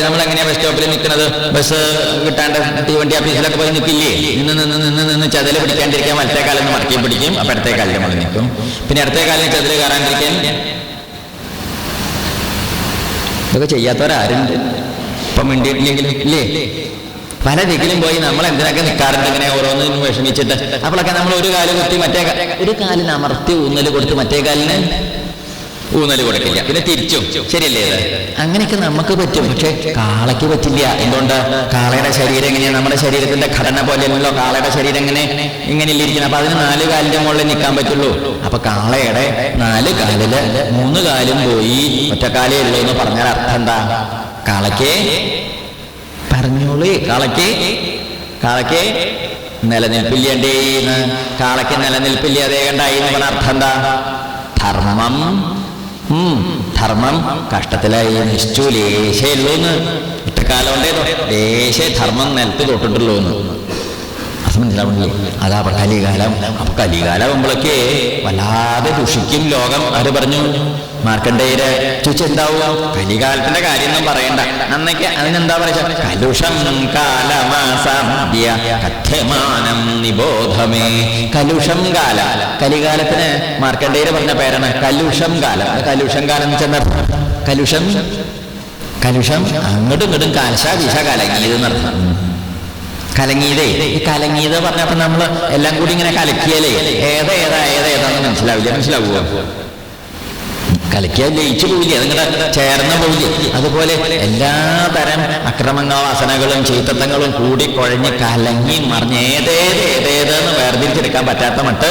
കാര്യം നമ്മൾ എങ്ങനെയാ ബസ് സ്റ്റോപ്പിൽ നിൽക്കുന്നത് ബസ് കിട്ടാണ്ട് തീവണ്ടി ഓഫീസിലൊക്കെ പോയി നിൽക്കില്ലേ നിന്ന് നിന്ന് നിന്ന് നിന്ന് ചതിൽ പിടിക്കാണ്ടിരിക്കാൻ വലത്തെ കാലം മടക്കി പിടിക്കും. അപ്പൊ അടുത്തേ കാലിൽ നമ്മൾ നിൽക്കും. പിന്നെ അടുത്തേ കാലം ചതിൽ കയറാണ്ടിരിക്കാൻ ഇതൊക്കെ ചെയ്യാത്തവരാരുണ്ട്? ഇപ്പം മിണ്ടിയിട്ടില്ലെങ്കിലും ഇല്ലേ? പല ദിക്കിലും പോയി നമ്മൾ എന്തിനൊക്കെ നിൽക്കാറുണ്ട് ഇങ്ങനെ ഓരോന്നിനും വിഷമിച്ചിട്ട്? അപ്പോഴൊക്കെ നമ്മൾ ഒരു കാൽ കുത്തി മറ്റേ ഒരു കാലിന് അമർത്തി ഊന്നൽ കൊടുത്ത് മറ്റേ കാലിന് ഊന്നൽ കൊടുക്കില്ല. പിന്നെ തിരിച്ചും. ശരിയല്ലേ അങ്ങനെയൊക്കെ നമുക്ക് പറ്റും. പക്ഷെ കാളയ്ക്ക് പറ്റില്ല. എന്തുകൊണ്ട്? കാളയുടെ ശരീരം എങ്ങനെയാണ് നമ്മുടെ ശരീരത്തിന്റെ ഘടന പോലെയല്ലോ കാളയുടെ ശരീരം എങ്ങനെ? ഇങ്ങനെ ഇരിക്കുന്നത്. അപ്പൊ അതിന് നാല് കാലിന്റെ മുകളിൽ നിൽക്കാൻ പറ്റുള്ളൂ. അപ്പൊ കാളയുടെ നാല് കാലിൽ മൂന്ന് കാലും പോയി ഒറ്റക്കാലേ ഉള്ളൂ എന്ന് പറഞ്ഞാൽ അർത്ഥം എന്താ? കാളയ്ക്ക് പറഞ്ഞോളൂ. കാളയ്ക്ക് കാളയ്ക്ക് നിലനിൽപ്പില്ലേണ്ടേന്ന് കാളയ്ക്ക് നിലനിൽപ്പില്ലേ. അതേ കണ്ടായി എന്ന് അർത്ഥം എന്താ? ധർമ്മം ധർമ്മം കഷ്ടത്തിലായി നിശ്ചു ലേശേ ഇത്ര ഒറ്റക്കാലം ഉണ്ടേതോ ലേശേ ധർമ്മം നിലത്ത് തൊട്ടിട്ടുള്ളൂ എന്ന് അത് അപ്പൊ അപ്പൊ വല്ലാതെ ദുഷിക്കും ലോകം. ആര് പറഞ്ഞു? മാർക്കണ്ടേര് ചുച്ചെന്താവുക കലികാലത്തിന്റെ കാര്യമൊന്നും പറയണ്ട. അന്നൊക്കെ അതിനെന്താ പറയുക കലുഷം കലുഷം കാല. കലികാലത്തിന് മാർക്കണ്ടേര് പറഞ്ഞ പേരാണ് കലുഷം കാലം. കലുഷം കാലം എന്ന് വെച്ചാൽ കലുഷം. കലുഷം അങ്ങോട്ടും ഇങ്ങോട്ടും കാലശ ദിശ കലങ്ങിയത് എന്നർത്ഥം കലങ്ങിയതേ ഈ കലങ്ങിയത് പറഞ്ഞപ്പോ നമ്മൾ എല്ലാം കൂടി ഇങ്ങനെ കലക്കിയാലേ ഏതാ ഏതാ ഏതാ ഏതാന്ന് മനസ്സിലാവില്ല? മനസ്സിലാവുക കലക്കിയാൽ ലയിച്ചു പോവില്ലേ? അതിങ്ങനെ ചേർന്ന് പോവില്ലേ? അതുപോലെ എല്ലാ തരം അക്രമങ്ങൾ വാസനകളും ചീത്തത്വങ്ങളും കൂടി കുഴഞ്ഞ് കലങ്ങി മറിഞ്ഞ് ഏതേത് ഏതേതെന്ന് വേർതിരിച്ചെടുക്കാൻ പറ്റാത്ത മട്ട്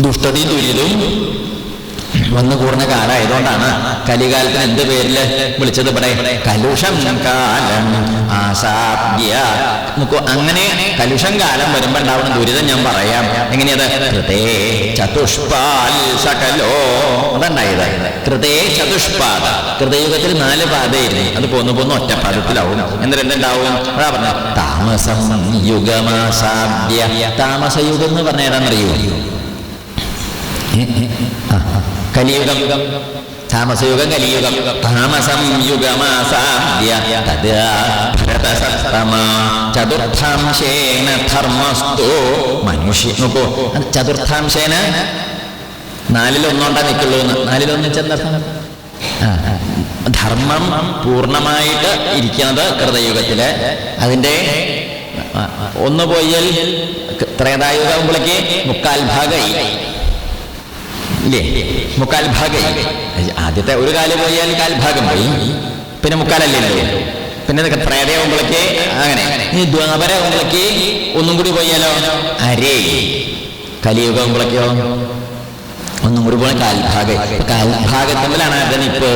ദുഷ്ടതയും ദുരിതവും വന്നു കൂടുന്ന കാലമായതുകൊണ്ടാണ് കലികാലത്തിന് എന്ത് പേരിൽ വിളിച്ചത് പറയും കലുഷം കാലം ആസാദ്യ. നോക്കൂ അങ്ങനെ കലുഷം കാലം വരുമ്പോ ഉണ്ടാവുന്ന ദുരിതം ഞാൻ പറയാം. എങ്ങനെയത്? കൃതേ ചതുഷ്പാൽ സകലോ. അതുണ്ടായത് കൃതേ ചതുഷ്പാദ. കൃതയുഗത്തിൽ നാല് പാതയില്ലേ അത് പോന്നു പോന്നു ഒറ്റ പാദത്തിലാവും എന്നിട്ട് എന്തുണ്ടാവും? അതാ പറഞ്ഞ. താമസം യുഗമാസാദ്യ. താമസയുഗം എന്ന് പറഞ്ഞ ഏതാണെന്നറിയോ ആ. കലിയുഗം. താമസയുഗം കലിയുഗം. താമസം യുഗമാസാദ്യ ചതുർത്ഥാംശേന ധർമ്മസ്തു മനുഷ്യ നോക്കൂ ചതുർത്ഥാംശേന നാലിലൊന്നോണ്ടാ നിൽക്കുള്ളൂ എന്ന് നാലിലൊന്ന് ആ. ധർമ്മം പൂർണമായിട്ട് ഇരിക്കുന്നത് കൃതയുഗത്തിൽ. അതിന്റെ ഒന്ന് പോയാൽ ത്രേതായുഗാകുമ്പോഴേക്ക് മുക്കാൽ ഭാഗമായി ഇല്ലേ? മുക്കാൽ ഭാഗം. ആദ്യത്തെ ഒരു കാൽ പോയാൽ കാൽ ഭാഗം പോയി. പിന്നെ മുക്കാലല്ലേ പിന്നെ ഇതൊക്കെ പ്രേതയാകുമ്പോഴേക്ക് അങ്ങനെ. ഇനി ദ്വാപരാകുമ്പോഴേക്ക് ഒന്നും കൂടി പോയാലോ? അരേ. കലിയുഗാകുമ്പോഴേക്കോ ഒന്നും കൂടി പോയാൽ കാൽഭാഗം കാൽഭാഗത്തിലാണ് അതിന് ഇപ്പൊ?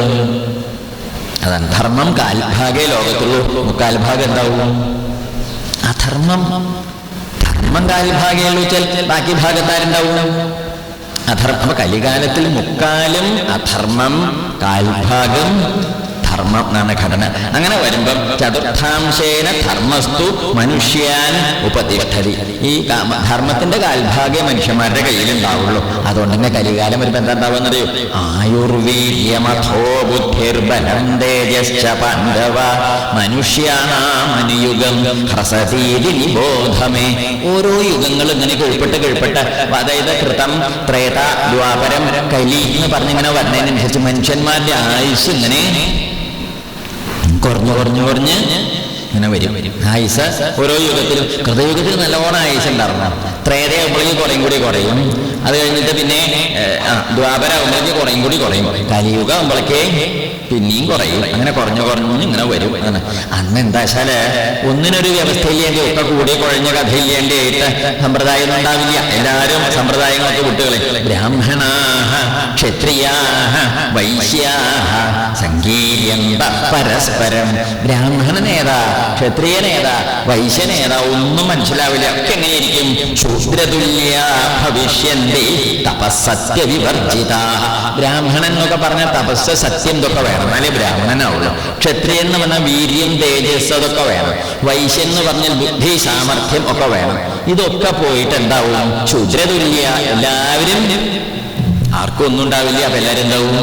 അതാണ് ധർമ്മം കാൽഭാഗേ ലോകത്തുള്ളൂ. മുക്കാൽഭാഗം എന്താവും? അധർമ്മം. ധർമ്മം കാൽഭാഗേ ഉള്ളൂ വെച്ചാൽ ബാക്കി ഭാഗത്താരുണ്ടാവും അധർമ്മം കലികാലത്തിൽ മുക്കാലും അധർമ്മം കാൽഭാഗം ധർമ്മം എന്നാണ് ഘടന. അങ്ങനെ വരുമ്പം ചതുർത്ഥാംശേന ധർമ്മസ്തു മനുഷ്യാൻ ഉപതിഷ്ഠതി. ഈ ധർമ്മത്തിന്റെ കാൽഭാഗ്യ മനുഷ്യന്മാരുടെ കയ്യിലുണ്ടാവുള്ളൂ. അതുകൊണ്ട് തന്നെ കലികാലം ഒരു എന്താ ഉണ്ടാവുന്നറിയോ ആയുർവീര്യമഥോ ബുദ്ധിർബലം തേജശ്ച പാണ്ഡവ മനുഷ്യാണാമനുയുഗം ഹ്രസതീതി ഓരോ യുഗങ്ങളും ഇങ്ങനെ കീഴ്പ്പെട്ട് കീഴ്പ്പെട്ട് അതായത് കൃതം ത്രേത ദ്വാപരം കലി എന്ന് പറഞ്ഞിങ്ങനെ വരുന്നതിനനുസരിച്ച് മനുഷ്യന്മാരുടെ ആയുസ് ഇങ്ങനെ കുറഞ്ഞു കുറഞ്ഞു കുറഞ്ഞ് ഇങ്ങനെ വരും. ആയിസ ഓരോ യുഗത്തിലും കൃതയുഗത്തിൽ നല്ലോണം ആയിസ ഉണ്ടായിരുന്നു. ത്രേതയാകുമ്പോഴേക്ക് കുറയും കൂടി കുറയും. അത് കഴിഞ്ഞിട്ട് പിന്നെ ദ്വാപരാകുമ്പോഴേക്ക് കുറയും കൂടി കുറയും. കലിയുഗം ആകുമ്പോഴേക്കേ പിന്നെയും കുറയും. അങ്ങനെ കുറഞ്ഞു കുറഞ്ഞു ഇങ്ങനെ വരും. അന്ന് എന്താ വെച്ചാൽ ഒന്നിനൊരു വ്യവസ്ഥയില്ലേണ്ടി ഒക്കെ കൂടി കുഴഞ്ഞ കഥയില്ലേണ്ടി സമ്പ്രദായം ഉണ്ടാവില്ല. എല്ലാവരും സമ്പ്രദായങ്ങളൊക്കെ വിട്ടുകളെ ബ്രാഹ്മണാ ക്ഷത്രിയാ വൈശ്യാ സംഗീര്യന്ത പരസ്പരം നേതാ വൈശ്യ നേതാ ഒന്നും മനസ്സിലാവില്ല. ഒക്കെ എങ്ങനെയിരിക്കും? ശൂദ്രതുല്യ ഭവിഷ്യന്തി തപസ്സത്യ വിവർജിത. ബ്രാഹ്മണൻ എന്നൊക്കെ പറഞ്ഞ തപസ് സത്യം ഇതൊക്കെ വേണം. എന്നാലേ ബ്രാഹ്മണനാവുള്ളൂ. ക്ഷത്രിയൻ എന്ന് പറഞ്ഞാൽ വീര്യം തേജസ് അതൊക്കെ വേണം. വൈശ്യൻ എന്ന് പറഞ്ഞാൽ ബുദ്ധി സാമർഥ്യം ഒക്കെ വേണം. ഇതൊക്കെ പോയിട്ട് എന്താവും? ശൂദ്രതുല്യ. എല്ലാവരും ആർക്കും ഒന്നും ഉണ്ടാവില്ല അപ്പൊ എല്ലാവരും എന്താവും.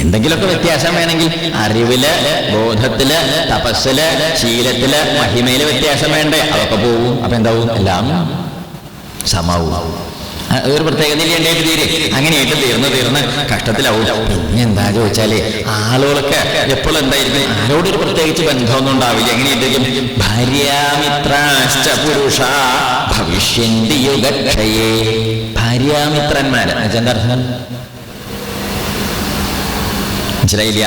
എന്തെങ്കിലുമൊക്കെ വ്യത്യാസം വേണമെങ്കിൽ അറിവിൽ ബോധത്തിൽ തപസ്സിൽ ശീലത്തിൽ മഹിമയിൽ വ്യത്യാസം വേണ്ടേ? അതൊക്കെ പോവും. അപ്പൊ എന്താവും? എല്ലാം സമാവും ഒരു പ്രത്യേകത എന്റെ തീരെ അങ്ങനെയായിട്ട് തീർന്ന് തീർന്ന് കഷ്ടത്തിലാവും. പിന്നെ എന്താ ചോദിച്ചാൽ ആളുകളൊക്കെ എപ്പോഴും എന്തായിരിക്കും? ആരോടൊരു പ്രത്യേകിച്ച് ബന്ധമൊന്നും ഉണ്ടാവില്ല. എങ്ങനെയായിരിക്കും ഭാര്യാമിത്രാശ്ച പുരുഷ ഭവിഷ്യന്തി യുഗക്ഷയേ. ഭാര്യാമിത്രന്മാര്. എന്താർത്ഥം മനസ്സിലായില്ല?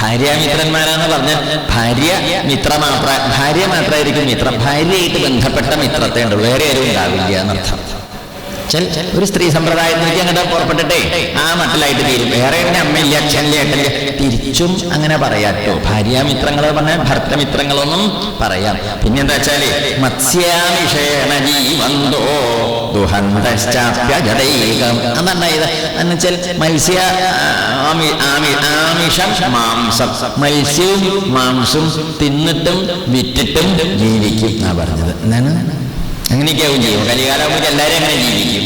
ഭാര്യാമിത്രന്മാരാന്ന് പറഞ്ഞ ഭാര്യ മിത്ര മാത്ര ഭാര്യ മാത്രമായിരിക്കും മിത്രം. ഭാര്യയായിട്ട് ബന്ധപ്പെട്ട മിത്രത്തെ ഉള്ളൂ. വേറെ ആരും ഉണ്ടാവില്ല എന്നർത്ഥം. ഒരു സ്ത്രീ സമ്പ്രദായത്തിലേക്ക് അങ്ങോട്ട് പുറപ്പെട്ടിട്ടേ ആ മട്ടിലായിട്ട് തീരും. വേറെ എന്നെ അമ്മയില്ല അച്ഛനില്ല ഏട്ടനില്ല. തിരിച്ചും അങ്ങനെ പറയാട്ടോ ഭാര്യാമിത്രങ്ങൾ പറഞ്ഞാൽ ഭർത്തമിത്രങ്ങളൊന്നും പറയാം. പിന്നെന്താ വെച്ചാൽ മത്സ്യാമിഷേണ ജീവന്തോ മാംസം. മത്സ്യവും മാംസവും തിന്നിട്ടും വിറ്റിട്ടും ജീവിക്കും എന്നാ പറഞ്ഞത്. എന്താണ്? അങ്ങനെയൊക്കെയാവും ചെയ്യും. കലികാലാവുമ്പോൾ എല്ലാവരും അങ്ങനെ ജീവിക്കും.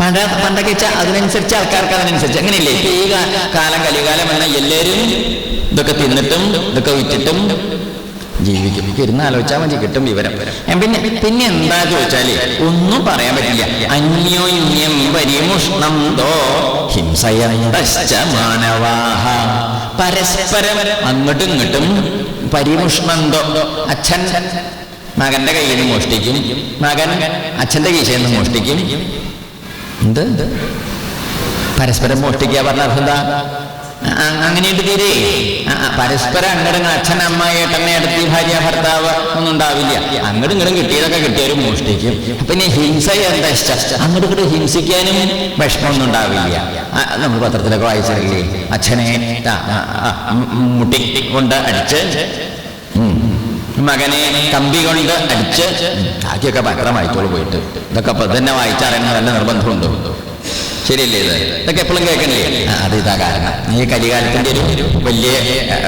പണ്ട പണ്ടൊക്കെ വെച്ചാൽ അതിനനുസരിച്ച് ആൾക്കാർക്ക് അതിനനുസരിച്ച് അങ്ങനെയല്ലേ? ഈ കാലം കലികാലം എന്നാൽ എല്ലാവരും ഇതൊക്കെ തിന്നിട്ടും ഇതൊക്കെ വിറ്റിട്ടും ജീവിക്കും. ഇരുന്ന് ആലോചിച്ചാൽ മതി കിട്ടും വിവരം. പിന്നെ പിന്നെ എന്താ ചോദിച്ചാൽ ഒന്നും പറയാൻ പറ്റില്ല. അന്യോന്യം പരിമുഷ്ണം ദോ ഹിംസയന്തശ്ച പരസ്പരം അങ്ങോട്ടും ഇങ്ങോട്ടും പരിമുഷ്ണന്തോ. അച്ഛൻ മകന്റെ കയ്യിൽ നിന്ന് മോഷ്ടിക്കും. മകൻ അച്ഛന്റെ കീശയിൽ നിന്ന് മോഷ്ടിക്കും. എന്ത്? പരസ്പരം മോഷ്ടിക്കുക പറഞ്ഞ അർത്ഥം അങ്ങനെയുണ്ട് തീരെ. പരസ്പരം അങ്ങടങ്ങൾ അച്ഛൻ അമ്മ ഏട്ടനെ അടുത്ത് ഭാര്യ ഭർത്താവ് ഒന്നും ഉണ്ടാവില്ല. അങ്ങടും ഇങ്ങടും കിട്ടിയതൊക്കെ കിട്ടിയവരും മോഷ്ടിക്കും. പിന്നെ ഹിംസ എന്താ അങ്ങോട്ട് ഇങ്ങോട്ട് ഹിംസിക്കാനും വിഷമമൊന്നും ഉണ്ടാവില്ല. ആ, നമ്മൾ പത്രത്തിലൊക്കെ വായിച്ചിട്ടില്ലേ? അച്ഛനെ മുട്ടി കൊണ്ട് അടിച്ച്. മകനെ കമ്പി കൊണ്ട് അടിച്ച് ബാക്കിയൊക്കെ പത്രം വായിച്ചോളൂ പോയിട്ട്. ഇതൊക്കെ ഇപ്പൊ തന്നെ വായിച്ചറിയണ നല്ല നിർബന്ധമുണ്ടോ. ശരിയല്ലേ ഇത്? ഇതൊക്കെ എപ്പോഴും കേൾക്കണില്ലേ? അത് ഇതാ കാരണം. ഈ കലികാലത്തിന്റെ ഒരു വലിയ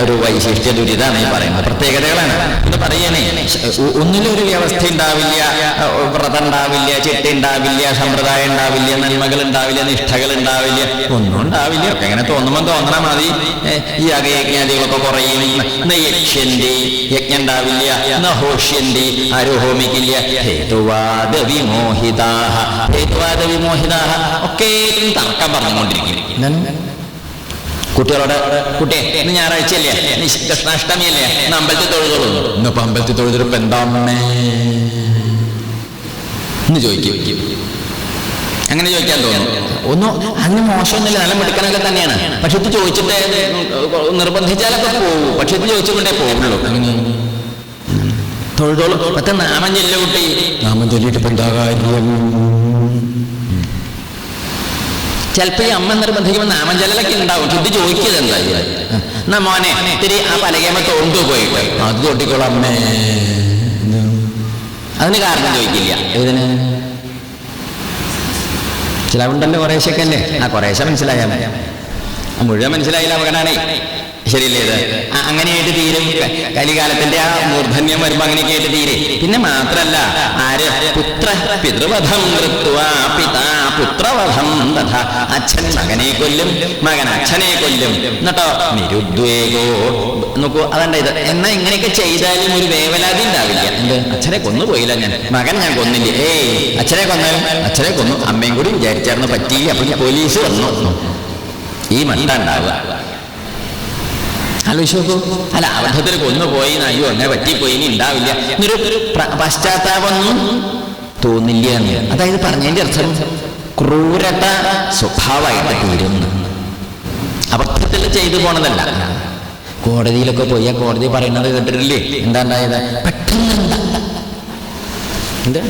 ഒരു വൈശിഷ്ട്യ ദുരിതാണ് ഈ പറയുന്നത്. പ്രത്യേകതകളാണ്. ഇത് പറയണേ ഒന്നിലൊരു വ്യവസ്ഥ ഉണ്ടാവില്ല വ്രതം ഉണ്ടാവില്ല ചിട്ട ഉണ്ടാവില്ല സമ്പ്രദായം ഉണ്ടാവില്ല നന്മകൾ ഉണ്ടാവില്ല നിഷ്ഠകൾ ഉണ്ടാവില്ല ഒന്നും ഉണ്ടാവില്ല. ഒക്കെ ഇങ്ങനെ തോന്നുമ്പോൾ തോന്നണ മതി ഈ അകയജ്ഞാദികളൊക്കെ കുറയും. യക്ഷന്റെ യജ്ഞം ഉണ്ടാവില്ല ഹോഷ്യന്റെ ആരും ഹോമിക്കില്ല ഹേതുവാദ വിമോഹിതാഹ ഹേതുവാദ വിമോഹിതാഹ ഒക്കെ തർക്കം പറഞ്ഞുകൊണ്ടിരിക്കും. കുട്ടികളോട് കുട്ടിയെ ഇന്ന് ഞായറാഴ്ചയല്ലേ കൃഷ്ണാഷ്ടമി അല്ലേ? ഇന്ന് അമ്പലത്തിൽ തൊഴുതോളൂ ഇന്നിപ്പോ അമ്പലത്തിൽ തൊഴുതിരുമ്പോ എന്താണേ എന്ന് ചോദിക്കും. അങ്ങനെ ചോദിക്കാൻ തോന്നുന്നു ഒന്നും അങ്ങനെ മോശമൊന്നുമില്ല. നല്ല മിടുക്കനൊക്കെ തന്നെയാണ്. പക്ഷെ ഇത് ചോദിച്ചിട്ട് നിർബന്ധിച്ചാലൊക്കെ പോകും പക്ഷെ ഇത് ചോദിച്ചുകൊണ്ടേ പോകുള്ളൂ അങ്ങനെ തൊഴുതോളൂ. പത്ത് നാമം ചെല്ല കുട്ടി. നാമം ചൊല്ലിയിട്ട് ഇപ്പൊ എന്താ കാര്യം? ചിലപ്പോ ഈ അമ്മ നിർബന്ധിക്കുമ്പോൾ നാമഞ്ചലൊക്കെ ഉണ്ടാവും. ഇത് ചോദിക്കുന്നത് എന്താ എന്നാ മോനെ ഇത്തിരി ആ പലകേമ തോണ്ടു പോയിട്ട്. അത് തൊട്ടിക്കോളാം അമ്മേ. അതിന് കാരണം ചോദിക്കില്ല. ഇതിന് ചിലവുണ്ടല്ലോ കുറേശ്ശൊക്കെ അല്ലേ ആ കുറേശ്ശെ മനസ്സിലായാൽ മുഴുവൻ മനസ്സിലായില്ല അപകടമാണേ ശരിയല്ലേ ഇത്? ആ, അങ്ങനെയായിട്ട് തീരും. കലികാലത്തിന്റെ ആ മൂർധന്യം വരുമ്പോ അങ്ങനെയൊക്കെ ആയിട്ട് തീരെ. പിന്നെ മാത്രല്ല ആര്? പുത്ര പിതൃവധം കൃത്വാ പിതാ പുത്രവധം തഥാ. അച്ഛൻ മകനെ കൊല്ലും മകൻ അച്ഛനെ കൊല്ലും. എന്നിട്ടോ? നിരുദ്വേഗോ. നോക്കൂ അതണ്ട ഇത്. എന്നാ ഇങ്ങനെയൊക്കെ ചെയ്താലും ഒരു വേവലാതി ഉണ്ടാവില്ല. എന്ത്? അച്ഛനെ കൊന്നുപോയില്ല ഞാൻ. മകൻ ഞാൻ കൊന്നില്ല. ഏയ് അച്ഛനെ കൊന്നാലും അച്ഛനെ കൊന്നു. അമ്മയും കൂടി വിചാരിച്ചായിരുന്നു പറ്റിയില്ല. അപ്പൊ പോലീസ് വന്നു. ഈ മണ്ട ഉണ്ടാവുക. ആലോചിച്ച് അല്ല അബദ്ധത്തിൽ കൊന്നുപോയി പോയി അയ്യോ അങ്ങനെ പറ്റിപ്പോയി. ഇനി ഉണ്ടാവില്ല എന്നൊരു പശ്ചാത്താപമൊന്നും തോന്നില്ല എന്ന്. അതായത് പറഞ്ഞതിന്റെ അർത്ഥം ക്രൂരത സ്വഭാവമായിട്ട് തീരുന്നു. അബദ്ധത്തിൽ ചെയ്തു പോണതല്ല. കോടതിയിലൊക്കെ പോയി ആ കോടതി പറയുന്നത് കേട്ടിട്ടില്ലേ? എന്താ ഉണ്ടായത്? പെട്ടെന്ന് എന്താ?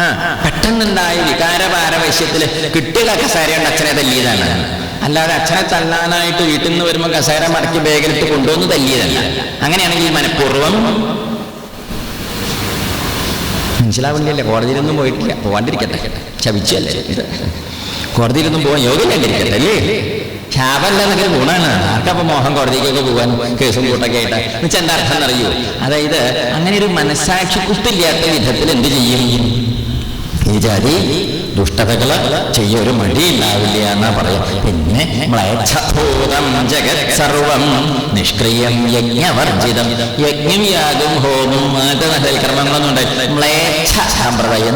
ആ പെട്ടെന്നുണ്ടായ വികാരപാരവശ്യത്തിൽ കിട്ടിയ കസാരയുണ്ട് അച്ഛനെ തല്ലിയതാണ്. അല്ലാതെ അച്ഛനെ തല്ലാനായിട്ട് വീട്ടിൽ നിന്ന് വരുമ്പോൾ കസേര മടക്കി ബാഗിലിട്ട് കൊണ്ടുവന്ന് തല്ലിയതല്ല. അങ്ങനെയാണെങ്കിൽ മനഃപൂർവം മനസ്സിലാവില്ലല്ലേ കോടതിയിലൊന്നും പോയിട്ടില്ല. പോവാണ്ടിരിക്കട്ടെ. ശപിച്ചല്ലേ? ഇത് കോടതിയിലൊന്നും പോകാൻ യോഗ്യമില്ലാണ്ടിരിക്കട്ടെ അല്ലേ? ശാപല്ല എന്നൊക്കെ ഗുണാണ് ആർക്കപ്പോ മോഹം കോടതിക്കൊക്കെ പോകാൻ കേസും കൂട്ടൊക്കെ ആയിട്ട്? എന്നുവെച്ചാൽ എന്താ അർത്ഥം അറിയൂ അതായത് അങ്ങനെ ഒരു മനസ്സാക്ഷി കുത്തില്ലാത്ത വിധത്തിൽ എന്ത് ചെയ്യും? ഈ ജാതി ദുഷ്ടതകൾ ചെയ്യ ഒരു മടി ഉണ്ടാവില്ല എന്നാ പറയാം പിന്നെ സർവം നിഷ്ക്രിയം യജ്ഞവർജിതം. യജ്ഞം യാഗം ഹോമം നല്ല കർമ്മങ്ങളൊന്നും ഉണ്ടായി മ്ലേച്ഛ സമ്പ്രദായം.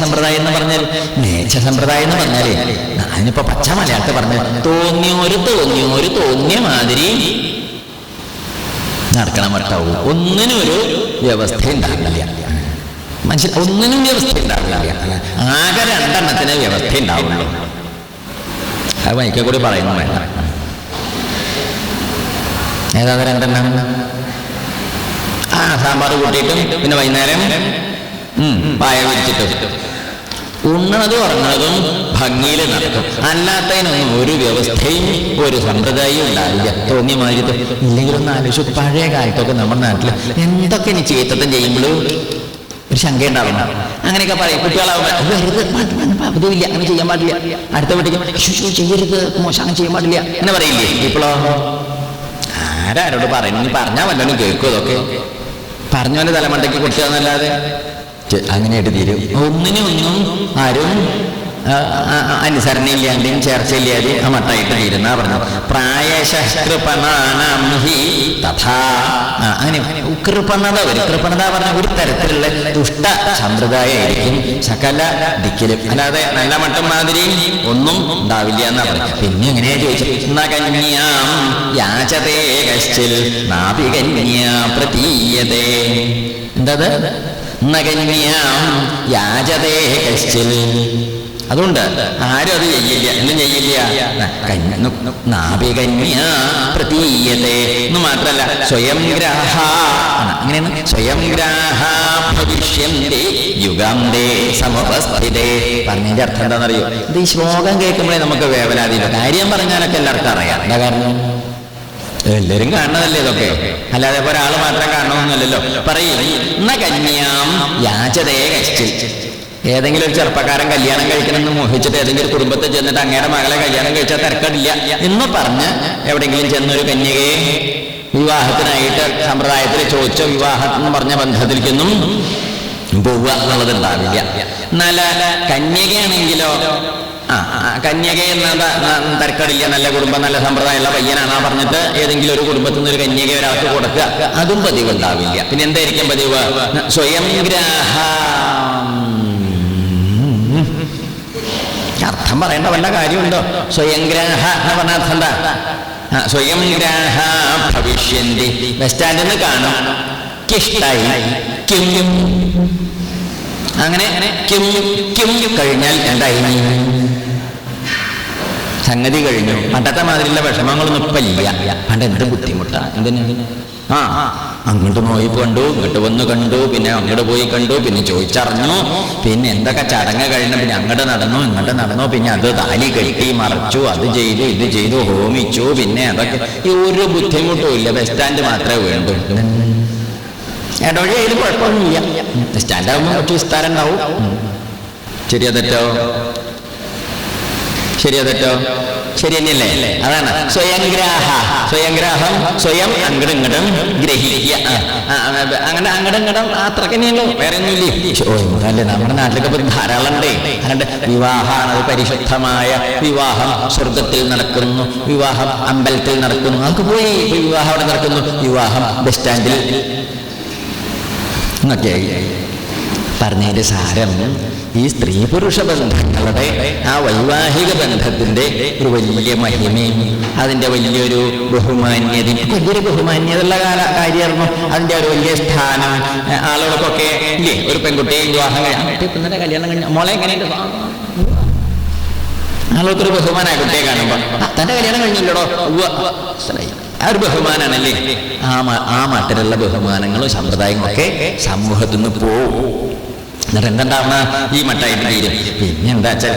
സമ്പ്രദായം എന്ന് പറഞ്ഞാൽ? മ്ലേച്ഛ സമ്പ്രദായം എന്ന് പറഞ്ഞാലേ ഞാനിപ്പോ പച്ച മലയാളത്തിൽ പറഞ്ഞു തോന്നിയോര് തോന്നിയോര് തോന്നിയ മാതിരി നടക്കണം വട്ടാവൂ ഒന്നിനും ഒരു വ്യവസ്ഥ ഉണ്ടാവില്ല. മനുഷ്യൻ ഒന്നിനും വ്യവസ്ഥ ഉണ്ടാവില്ല. ആകെ രണ്ടെണ്ണത്തിനെ വ്യവസ്ഥ ഉണ്ടാവുള്ളൂ. അത് എനിക്ക് കൂടി പറയുന്നു വേണ്ട. ഏതാ രണ്ടെണ്ണം? ആ സാമ്പാർ കൂട്ടിയിട്ടും പിന്നെ വൈകുന്നേരം പായ വിരിച്ചിട്ടും. ഉണ്ണണതും ഉറങ്ങണതും ഭംഗിയിൽ നടക്കും. അല്ലാത്തതിനൊന്നും ഒരു വ്യവസ്ഥയും ഒരു സമ്പ്രദായവും ഉണ്ടാവില്ല. തോന്നിയ മാതിരി ഇല്ലെങ്കിലൊന്നാലോചിച്ചു പഴയ കാലത്തൊക്കെ നമ്മുടെ നാട്ടിൽ എന്തൊക്കെ ഇനി ചീത്തത്തം ചെയ്യുമ്പോഴും ഒരു ശങ്ക ഉണ്ടാവണം അങ്ങനെയൊക്കെ പറയും. കുട്ടികളാവുമ്പോൾ അങ്ങനെ ചെയ്യാൻ പാടില്ല. അടുത്ത വീട്ടിലേക്ക് "ശ്ശോ, ശ്ശോ, ചെയ്യരുത് മോശം അങ്ങനെ ചെയ്യാൻ പാടില്ല. അങ്ങനെ പറയില്ലേ? ഇപ്പോഴോ ആരാരോട് പറയുന്നു നീ പറഞ്ഞാൽ വല്ലതും കേൾക്കും ഇതൊക്കെ? പറഞ്ഞ പോലെ തലമണ്ടയ്ക്ക് ചെ- അങ്ങനെയായിട്ട് തീരും ഒന്നിനും ഒന്നും ആരും അനുസരണയില്ലാതെയും ചേർച്ചയില്ലാതെയും ആ മട്ടായിട്ട് തീരുന്ന പറഞ്ഞു. പ്രായശകൃപണാനാം ഹി തഥാ. അങ്ങനെ കൃപണത വരും. കൃപണത പറഞ്ഞ ഒരു തരത്തിലുള്ള ദുഷ്ട സമ്പ്രദായമായിരിക്കും. സകല ദിക്കിലും. അല്ലാതെ നല്ല മട്ടം മാതിരി ഒന്നും ഉണ്ടാവില്ല എന്നാ പറഞ്ഞു. പിന്നെ എങ്ങനെയാ ചോദിച്ചു? നകന്യാം യാചതേ കശ്ചിൽ നാഭികന്യ പ്രതീയതേ. എന്തത് നഗന്യാം യാചതേ കശ്ചിൽ അതുകൊണ്ട് ആരും അത് ചെയ്യില്ല. എന്തും ചെയ്യില്ല. കന്യ- നു- നു- നാഭികന്യ പ്രതീയതേ എന്ന് മാത്രല്ല സ്വയം ഗ്രാഹ. അങ്ങനെയാണ്. സ്വയം ഗ്രാഹ ഭവിഷ്യന്തേ യുഗാന്തേ പറഞ്ഞതിന്റെ അർത്ഥം എന്താണെന്നറിയോ? ഇത് ഈ ശ്ലോകം കേൾക്കുമ്പോഴേ നമുക്ക് വേവലാതിയില്ല. കാര്യം പറഞ്ഞാലൊക്കെ എല്ലാവർക്കും അറിയാം. എന്താ കാരണം? എല്ലാരും കാണുന്നതല്ലേ ഇതൊക്കെ? അല്ലാതെ ഒരാൾ മാത്രം കാണണമെന്നല്ലല്ലോ പറയും. "ന കന്യാം യാചതേ കശ്ചിൽ ഏതെങ്കിലും ഒരു ചെറുപ്പക്കാരൻ കല്യാണം കഴിക്കണമെന്ന് മോഹിച്ചിട്ട് ഏതെങ്കിലും ഒരു കുടുംബത്തിൽ ചെന്നിട്ട് അങ്ങയുടെ മകളെ കല്യാണം കഴിച്ചാൽ തിരക്കടില്ല എന്ന് പറഞ്ഞ് എവിടെയെങ്കിലും ചെന്നൊരു കന്യകയെ വിവാഹത്തിനായിട്ട് സമ്പ്രദായത്തിൽ ചോദിച്ച വിവാഹം എന്ന് പറഞ്ഞ ബന്ധത്തിലേക്കൊന്നും പോവുക എന്നുള്ളത് ഉണ്ടാവില്ല. നല്ല കന്യകയാണെങ്കിലോ ആ കന്യക എന്ന തിരക്കടില്ല നല്ല കുടുംബം നല്ല സമ്പ്രദായമുള്ള പയ്യനാണ് പറഞ്ഞിട്ട് ഏതെങ്കിലും ഒരു കുടുംബത്തിൽ നിന്ന് ഒരു കന്യക ഒരാൾക്ക് കൊടുക്കുക. അതും പതിവ് ഉണ്ടാവില്ല. പിന്നെ എന്തായിരിക്കും പതിവ്? സ്വയം ഗ്രാഹം അർത്ഥം പറയേണ്ട വല്ല കാര്യമുണ്ടോ? സ്വയം സ്വയംഗ്രാഹ എന്ന് പറഞ്ഞ അർത്ഥം എന്താ സ്വയം ഗ്രാഹ ഭവിഷ്യന്തി. ബസ് സ്റ്റാൻഡിൽ നിന്ന് കാണും. കിഷ്ടായി കിം. അങ്ങനെ കിം കിം കഴിഞ്ഞാൽ എന്തായി സംഗതി കഴിഞ്ഞു. പണ്ടത്തെ മാതിരിയുള്ള വിഷമങ്ങളൊന്നും ഇപ്പൊ ഇല്ല. പണ്ട് എന്ത് ബുദ്ധിമുട്ടാ? എന്തിനാ? ആ. അങ്ങോട്ട് പോയി കണ്ടു ഇങ്ങോട്ട് വന്ന് കണ്ടു പിന്നെ അങ്ങോട്ട് പോയി കണ്ടു പിന്നെ ചോദിച്ചറിഞ്ഞു. പിന്നെ എന്തൊക്കെ ചടങ്ങ് കഴിഞ്ഞു പിന്നെ അങ്ങോട്ട് നടന്നു ഇങ്ങോട്ട് നടന്നു പിന്നെ അത് താലി കെട്ടി മറച്ചു അത് ചെയ്തു ഇത് ചെയ്തു ഹോമിച്ചു പിന്നെ അതൊക്കെ. ഈ ഒരു ബുദ്ധിമുട്ടും ഇല്ല ബസ് സ്റ്റാൻഡ് മാത്രമേ വേണ്ടൂ ഇടവഴി കുഴപ്പമൊന്നുമില്ല. ബസ് സ്റ്റാൻഡാകുമ്പോൾ കുറച്ച് വിസ്താരം ഉണ്ടാവും ശരിയാ തെറ്റോ? ശരിയാ തെറ്റോ? ശരി തന്നെയല്ലേ അതാണ്. സ്വയംഗ്രാഹ. സ്വയംഗ്രാഹം സ്വയം അങ്ങടും ഇങ്ങടും ഗ്രഹിക്കുക അങ്ങനെ അങ്ങടും ഇങ്ങടും തന്നെയല്ലോ വേറെ ഒന്നുമില്ലേ? നമ്മുടെ നാട്ടിലൊക്കെ ധാരാളം ഉണ്ടേ അതുകൊണ്ട് വിവാഹമാണ് പരിശുദ്ധമായ വിവാഹം സ്വർഗത്തിൽ നടക്കുന്നു. വിവാഹം അമ്പലത്തിൽ നടക്കുന്നു. നമുക്ക് പോയി വിവാഹം അവിടെ നടക്കുന്നു. വിവാഹം ബസ് സ്റ്റാൻഡിൽ. എന്നൊക്കെയായി പറഞ്ഞതിന്റെ സാരം ഈ സ്ത്രീ പുരുഷ ബന്ധങ്ങളുടെ ആ വൈവാഹിക ബന്ധത്തിന്റെ ഒരു വലിയ മഹിമയും അതിന്റെ വലിയൊരു ബഹുമാന്യതയും വലിയൊരു ബഹുമാന്യതയുള്ള കാല കാര്യമായിരുന്നു. അതിന്റെ ഒരു വലിയ സ്ഥാനം. ആളുകൾക്കൊക്കെ ഇല്ലേ? ഒരു പെൺകുട്ടിയെ വിവാഹം കഴിഞ്ഞ കല്യാണം കഴിഞ്ഞ മോളെ എങ്ങനെയുണ്ട്? ആളുകൾക്കൊരു ബഹുമാനായ കുട്ടിയെ കാണുമ്പോൾ തന്റെ കല്യാണം കഴിഞ്ഞില്ലടോ. ഉവ്വ, ഉവ്വ." മനസ്സിലായി. ആ ഒരു ബഹുമാനാണല്ലേ? ആ ആ മട്ടിലുള്ള ബഹുമാനങ്ങളും സമ്പ്രദായങ്ങളൊക്കെ സമൂഹത്തിൽ നിന്ന് പോവും. എന്നിട്ട് എന്തുണ്ടാവണ? ഈ മട്ടായിട്ട് തീരും. പിന്നെ എന്താ വെച്ചാൽ